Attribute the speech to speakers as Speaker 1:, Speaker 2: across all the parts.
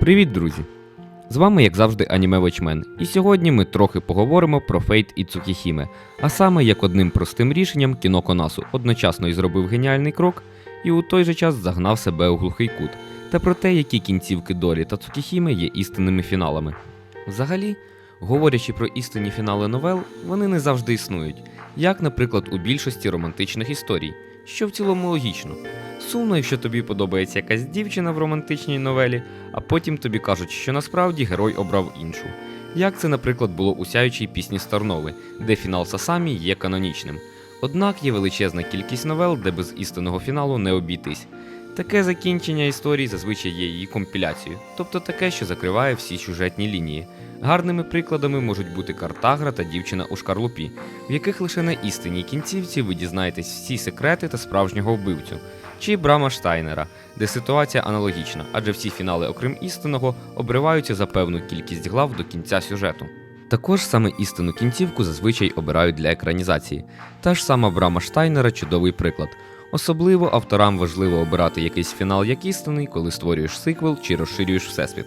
Speaker 1: Привіт, друзі! З вами, як завжди, Аніме Вочмен, і сьогодні ми трохи поговоримо про Фейт і Цукіхіме, а саме як одним простим рішенням кіно Конасу одночасно і зробив геніальний крок, і у той же час загнав себе у глухий кут, та про те, які кінцівки Дорі та Цукіхіме є істинними фіналами. Взагалі, говорячи про істинні фінали новел, вони не завжди існують, як, наприклад, у більшості романтичних історій, що в цілому логічно. Сумно, якщо тобі подобається якась дівчина в романтичній новелі, а потім тобі кажуть, що насправді герой обрав іншу. Як це, наприклад, було у сяючій пісні Старнови, де фінал Сасамі є канонічним. Однак є величезна кількість новел, де без істинного фіналу не обійтись. Таке закінчення історії зазвичай є її компіляцією, тобто таке, що закриває всі сюжетні лінії. Гарними прикладами можуть бути Картагра та дівчина у шкарлупі, в яких лише на істинній кінцівці ви дізнаєтесь всі секрети та справжнього вбивцю, чи Брама Штайнера, де ситуація аналогічна, адже всі фінали, окрім істинного, обриваються за певну кількість глав до кінця сюжету. Також саме істинну кінцівку зазвичай обирають для екранізації. Та ж сама Брама Штайнера чудовий приклад. Особливо авторам важливо обирати якийсь фінал як істинний, коли створюєш сиквел чи розширюєш всесвіт.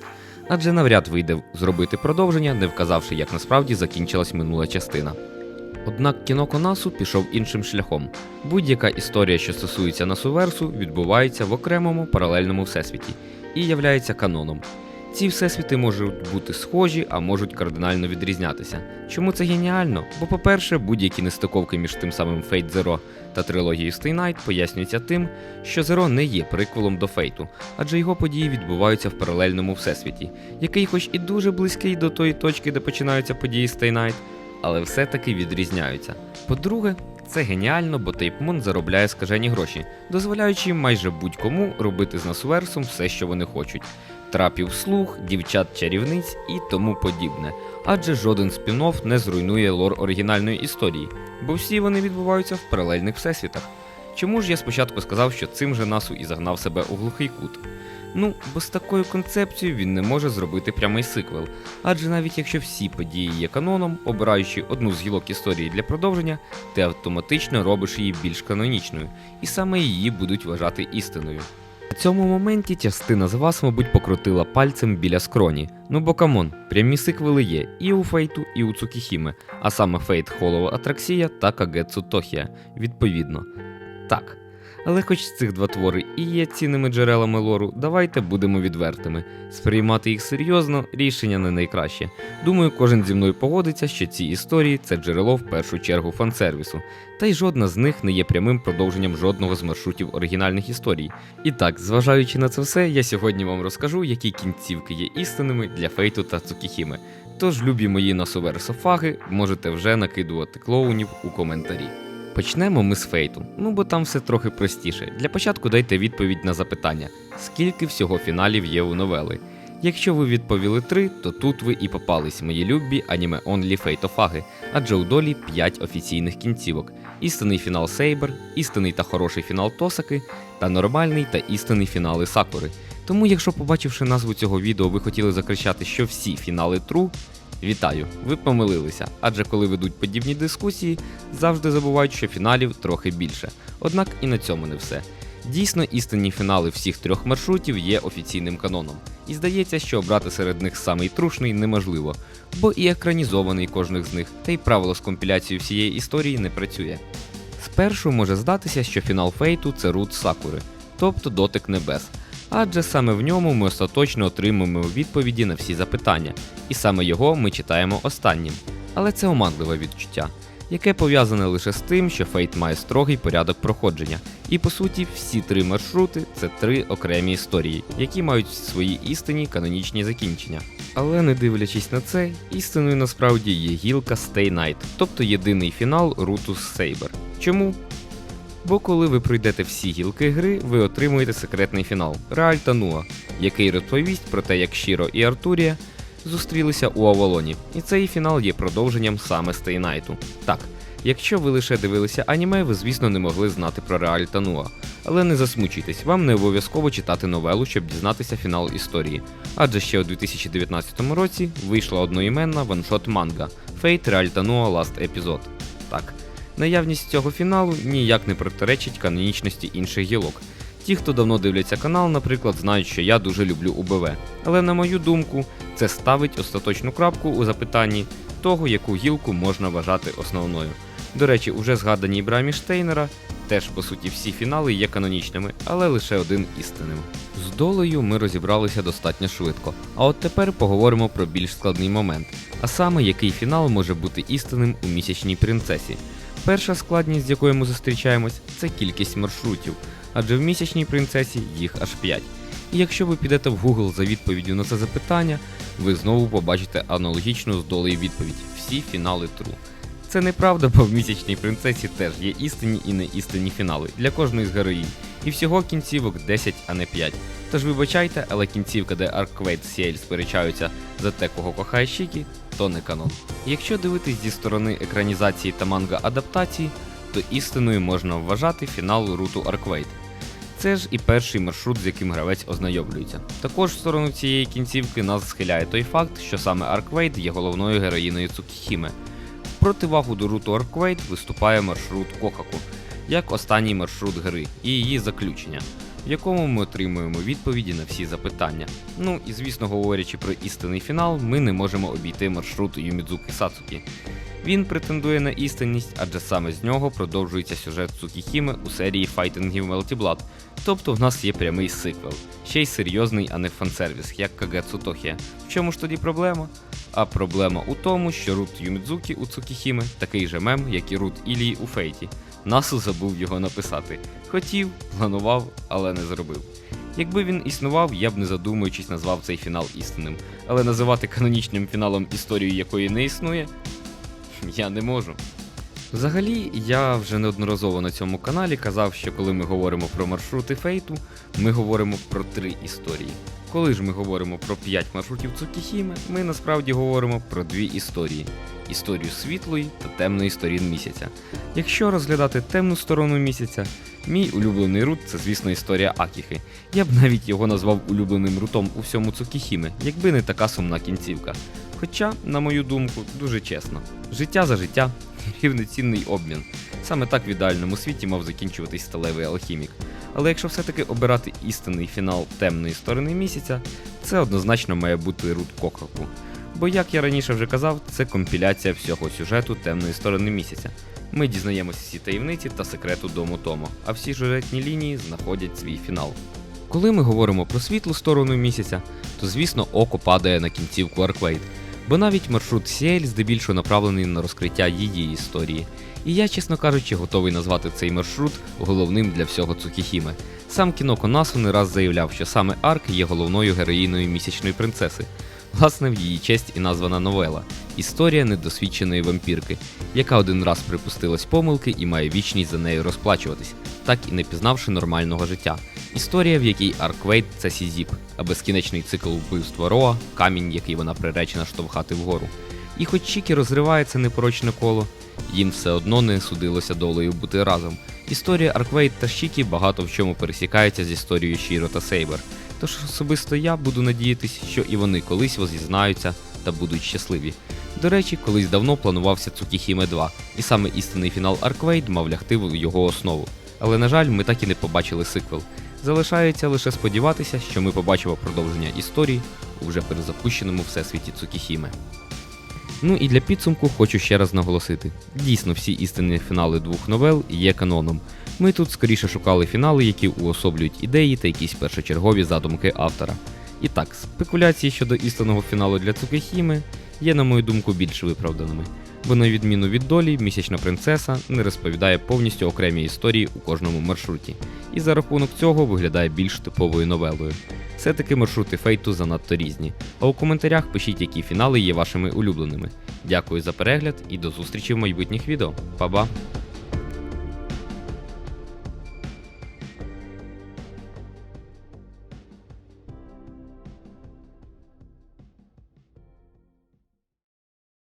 Speaker 1: Адже навряд вийде зробити продовження, не вказавши, як насправді закінчилась минула частина. Однак кіно Конасу пішов іншим шляхом. Будь-яка історія, що стосується Насуверсу, відбувається в окремому паралельному всесвіті і являється каноном. Ці всесвіти можуть бути схожі, а можуть кардинально відрізнятися. Чому це геніально? Бо, по-перше, будь-які нестиковки між тим самим Fate Zero та трилогією Stay Night пояснюються тим, що Zero не є приквелом до Фейту, адже його події відбуваються в паралельному всесвіті, який, хоч і дуже близький до тої точки, де починаються події Stay Night, але все-таки відрізняються. По-друге, це геніально, бо Тейпмон заробляє скажені гроші, дозволяючи майже будь-кому робити з Насуверсом все, що вони хочуть. Трапів слух, дівчат чарівниць і тому подібне. Адже жоден спін-офф не зруйнує лор оригінальної історії, бо всі вони відбуваються в паралельних всесвітах. Чому ж я спочатку сказав, що цим же Насу і загнав себе у глухий кут? Ну, бо з такою концепцією він не може зробити прямий сиквел, адже навіть якщо всі події є каноном, обираючи одну з гілок історії для продовження, ти автоматично робиш її більш канонічною, і саме її будуть вважати істиною. На цьому моменті частина з вас, мабуть, покрутила пальцем біля скроні. Ну бо камон, прямі сиквели є і у Фейту, і у Цукіхіме, а саме Фейт Холова Атраксія та Кагетсу Тохія, відповідно. Так. Але хоч цих два твори і є цінними джерелами лору, давайте будемо відвертими. Сприймати їх серйозно рішення не найкраще. Думаю, кожен зі мною погодиться, що ці історії це джерело в першу чергу фансервісу, та й жодна з них не є прямим продовженням жодного з маршрутів оригінальних історій. І так, зважаючи на це все, я сьогодні вам розкажу, які кінцівки є істинними для Фейту та Цукіхіми. Тож, любі мої насоверсофаги, можете вже накидувати клоунів у коментарі. Почнемо ми з фейту, ну бо там все трохи простіше. Для початку дайте відповідь на запитання: скільки всього фіналів є у новели? Якщо ви відповіли три, то тут ви і попались, мої любі аніме онлі фейтофаги, адже у долі 5 офіційних кінцівок: істинний фінал Сейбер, істинний та хороший фінал Тосаки, та нормальний та істинний фінали Сакури. Тому, якщо, побачивши назву цього відео, ви хотіли закричати, що всі фінали true, Вітаю, ви помилилися, адже коли ведуть подібні дискусії, завжди забувають, що фіналів трохи більше. Однак і на цьому не все. Дійсно, істинні фінали всіх трьох маршрутів є офіційним каноном, і здається, що обрати серед них самий трушний неможливо, бо і екранізований кожних з них, та й правило з компіляцією всієї історії не працює. Спершу може здатися, що фінал фейту це рут Сакури, тобто дотик небес адже саме в ньому ми остаточно отримуємо відповіді на всі запитання, і саме його ми читаємо останнім. Але це оманливе відчуття, яке пов'язане лише з тим, що Фейт має строгий порядок проходження. І по суті, всі три маршрути це три окремі історії, які мають свої істинні канонічні закінчення. Але не дивлячись на це, істиною насправді є гілка Stay Night, тобто єдиний фінал Rutus Saber. Чому? Бо коли ви пройдете всі гілки гри, ви отримуєте секретний фінал Реаль та Нуа, який розповість про те, як Шіро і Артурія зустрілися у Авалоні. І цей фінал є продовженням саме Стейнайту. Так, якщо ви лише дивилися аніме, ви, звісно, не могли знати про Реаль та Нуа. Але не засмучуйтесь, вам не обов'язково читати новелу, щоб дізнатися фінал історії. Адже ще у 2019 році вийшла одноіменна ваншот манга Fate Реаль та Нуа Last Episode. Так. Наявність цього фіналу ніяк не протиречить канонічності інших гілок. Ті, хто давно дивляться канал, наприклад, знають, що я дуже люблю УБВ. Але на мою думку, це ставить остаточну крапку у запитанні того, яку гілку можна вважати основною. До речі, уже згадані Брамі Штейнера, теж по суті всі фінали є канонічними, але лише один істинним. З долею ми розібралися достатньо швидко. А от тепер поговоримо про більш складний момент, а саме який фінал може бути істинним у місячній принцесі. Перша складність, з якою ми зустрічаємось, це кількість маршрутів, адже в місячній принцесі їх аж 5. І якщо ви підете в Google за відповіддю на це запитання, ви знову побачите аналогічну з долею відповідь: всі фінали true. Це неправда, бо в місячній принцесі теж є істинні і неістинні фінали для кожної з героїнь. І всього кінцівок 10, а не 5. Тож вибачайте, але кінцівка, де Арквейт з Сіель сперечаються за те, кого кохає Шікі, то не канон. Якщо дивитись зі сторони екранізації та манга адаптації, то істиною можна вважати фінал руту Арквейт. Це ж і перший маршрут, з яким гравець ознайомлюється. Також в сторону цієї кінцівки нас схиляє той факт, що саме Арквейт є головною героїною Цукіхіме. Противагу до руту Арквейт виступає маршрут Кокаку, як останній маршрут гри і її заключення, в якому ми отримуємо відповіді на всі запитання. Ну і звісно, говорячи про істинний фінал, ми не можемо обійти маршрут Юмідзуки Сацукі. Він претендує на істинність, адже саме з нього продовжується сюжет Цукіхіми у серії файтингів Melty Blood, тобто в нас є прямий сиквел, ще й серйозний, а не фансервіс, як Кагецу Тохія. В чому ж тоді проблема? А проблема у тому, що рут Юмідзукі у Цукіхіми такий же мем, як і рут Ілії у Фейті. Насу забув його написати. Хотів, планував, але не зробив. Якби він існував, я б не задумуючись назвав цей фінал істинним, але називати канонічним фіналом історію якої не існує, я не можу. Взагалі, я вже неодноразово на цьому каналі казав, що коли ми говоримо про маршрути фейту, ми говоримо про три історії. Коли ж ми говоримо про 5 маршрутів Цукіхіми, ми насправді говоримо про дві історії: історію світлої та темної сторін місяця. Якщо розглядати темну сторону місяця, мій улюблений рут це, звісно, історія Акіхи. Я б навіть його назвав улюбленим рутом у всьому Цукіхіми, якби не така сумна кінцівка. Хоча, на мою думку, дуже чесно, життя за життя, рівноцінний обмін. Саме так в ідеальному світі мав закінчуватись сталевий алхімік. Але якщо все-таки обирати істинний фінал темної сторони місяця, це однозначно має бути рут Кокаку. Бо, як я раніше вже казав, це компіляція всього сюжету темної сторони місяця. Ми дізнаємося всі таємниці та секрету дому Томо, а всі сюжетні лінії знаходять свій фінал. Коли ми говоримо про світлу сторону місяця, то звісно око падає на кінцівку Арквейт, бо навіть маршрут Сіель здебільшого направлений на розкриття її історії. І я, чесно кажучи, готовий назвати цей маршрут головним для всього Цукіхіме. Сам кіноконасу не раз заявляв, що саме Арк є головною героїною місячної принцеси. Власне, в її честь і названа новела Історія недосвідченої вампірки, яка один раз припустилась помилки і має вічність за нею розплачуватись, так і не пізнавши нормального життя. Історія, в якій Арквейт це Сізіп, а безкінечний цикл вбивства Роа, камінь, який вона приречена штовхати вгору. І хоч Чікі розриває це непорочне коло, їм все одно не судилося долею бути разом. Історія Арквейт та Шікі багато в чому пересікається з історією Шіро та Сейбер. Тож особисто я буду надіятись, що і вони колись возізнаються та будуть щасливі. До речі, колись давно планувався Цукіхіме 2, і саме істинний фінал Арквейт мав лягти в його основу. Але на жаль, ми так і не побачили сиквел. Залишається лише сподіватися, що ми побачимо продовження історії у вже перезапущеному всесвіті Цукіхіме. Ну і для підсумку хочу ще раз наголосити: дійсно, всі істинні фінали двох новел є каноном. Ми тут скоріше шукали фінали, які уособлюють ідеї та якісь першочергові задумки автора. І так, спекуляції щодо істинного фіналу для Цукихіми є, на мою думку, більш виправданими, бо на відміну від долі, місячна принцеса не розповідає повністю окремі історії у кожному маршруті, і за рахунок цього виглядає більш типовою новелою. Все-таки маршрути фейту занадто різні. А у коментарях пишіть, які фінали є вашими улюбленими. Дякую за перегляд і до зустрічі в майбутніх відео. Па-ба!